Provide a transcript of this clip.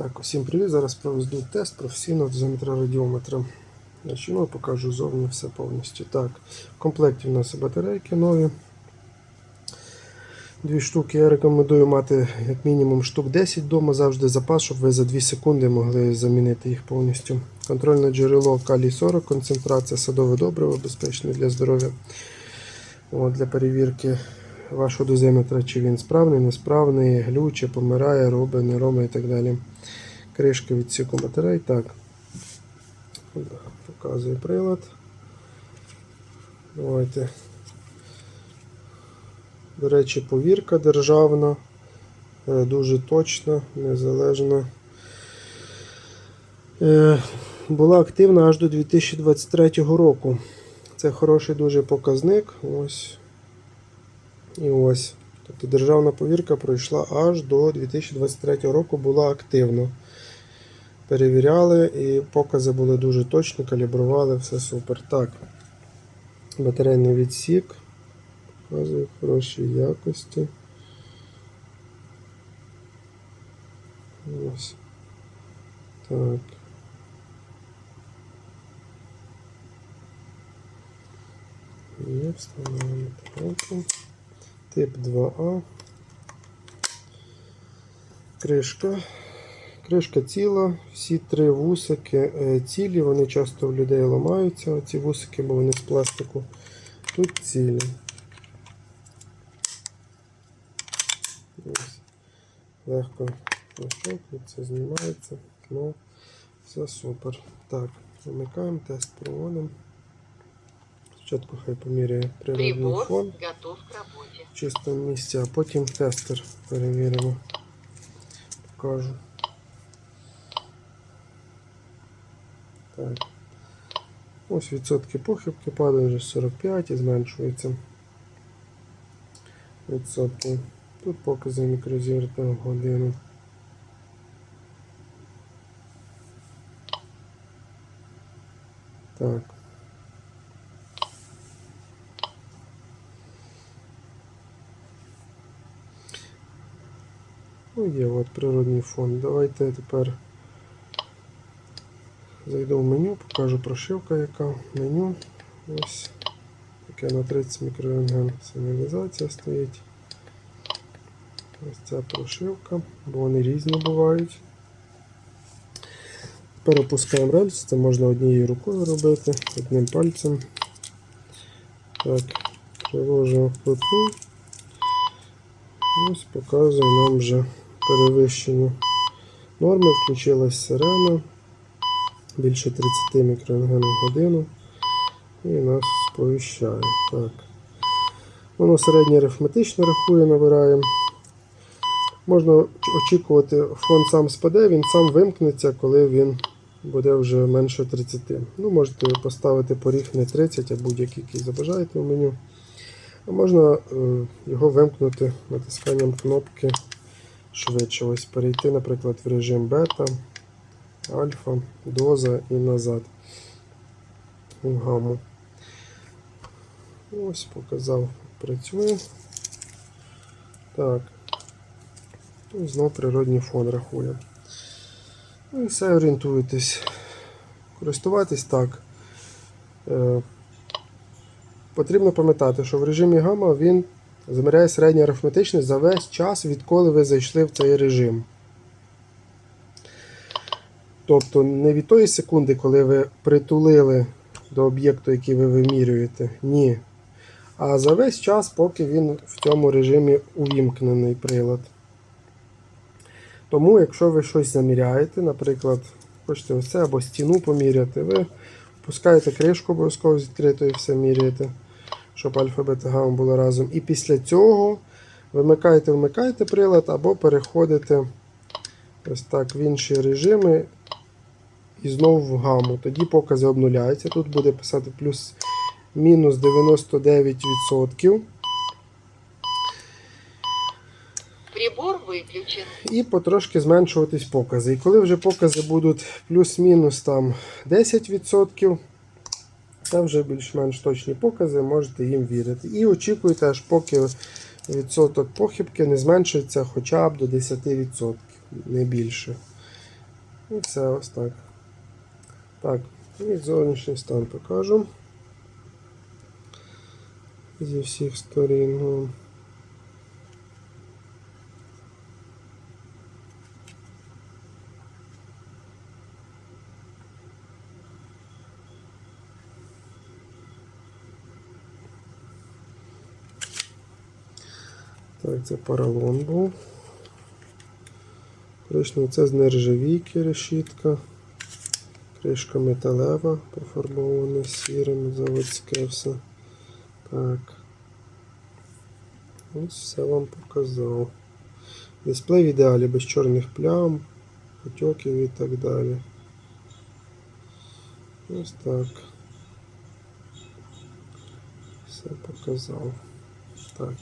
Так, усім привіт. Зараз проведу тест професійного дозиметра-радіометра. Значить, ну, покажу зовні все повністю. Так, в комплекті в нас батарейки нові. Дві штуки я рекомендую мати як мінімум штук 10 вдома, завжди запас, щоб ви за 2 секунди могли замінити їх повністю. Контрольне джерело калій 40, концентрація садове добриво, безпечне для здоров'я. Для перевірки вашого дозиметра, чи він справний, несправний, глюче, помирає, робить, не робить і так далі. Кришки відсіку батарей. Так. Показує прилад. Давайте. До речі, повірка державна, е, дуже точна, незалежна. Е, Була активна аж до 2023 року. Це хороший дуже показник. Ось. І ось. Тобто державна повірка пройшла аж до 2023 року, була активно. Перевіряли і покази були дуже точні, калібрували, все супер. Так. Батарейний відсік. Показує хорошій якості. Ось. Так. Встановлено так. Тип 2А. Кришка. Кришка ціла, всі три вусики е, цілі, вони часто в людей ламаються, ці вусики, бо вони з пластику. Тут цілі. Ось. Легко це знімається. Ну, все супер. Так, вимикаємо, тест проводимо. Спочатку хай поміряє природний фон готов к чистому місці, а потім тестер перевіримо. Покажу. Так. Ось відсотки похибки падають вже 45 і зменшується. Відсотки. Тут покази мікрозірта в годину. Так. Ну, є от природний фон. Давайте тепер зайду в меню, покажу прошивка, яка меню. Ось таке на 30 мікрорентген сигналізація стоїть. Ось ця прошивка, бо вони різні бувають. Тепер опускаємо рельс, це можна однією рукою робити, одним пальцем. Так, приложимо в плиту. Ось показує нам вже перевищення норми, включилась сирена більше 30 мікрорентген в годину і нас сповіщає. Так. Воно середнє арифметично рахує, набирає. Можна очікувати, фон сам спаде, він сам вимкнеться, коли він буде вже менше 30. Ну, Можете поставити поріг не 30, а будь-який, який забажаєте в меню. А можна е, його вимкнути натисканням кнопки швидше. Ось перейти, наприклад, в режим бета, альфа, доза і назад у гаму. Ось показав, працює. Так. І знову природній фон рахує. Ну і все орієнтуєтесь. Користуватись так. Е, Потрібно пам'ятати, що в режимі гамма він заміряє середнє арифметичне за весь час, відколи ви зайшли в цей режим. Тобто не від тої секунди, коли ви притулили до об'єкту, який ви вимірюєте. Ні. А за весь час, поки він в цьому режимі увімкнений прилад. Тому, якщо ви щось заміряєте, наприклад, хочете ось це або стіну поміряти, ви пускаєте кришку обов'язково з відкритою, все міряєте, щоб альфа бета гамма було разом. І після цього вимикаєте, вмикаєте прилад або переходите ось так в інші режими і знову в гаму. Тоді покази обнуляються. Тут буде писати плюс-мінус 99%. Прибор выключен. і потрошки зменшуватись покази. І коли вже покази будуть плюс-мінус там 10%, це вже більш-менш точні покази, можете їм вірити. І очікуйте, аж поки відсоток похибки не зменшиться хоча б до 10%, не більше. І все ось так. Так, і зовнішній стан покажу. Зі всіх сторін. Так, це поролон був. Коричневий це з нержавійки решітка. Кришка металева, пофарбована сірим, заводське все. Так. Ось все вам показав. Дисплей в ідеалі без чорних плям, потьоків і так далі. Ось так. Все показав. Так.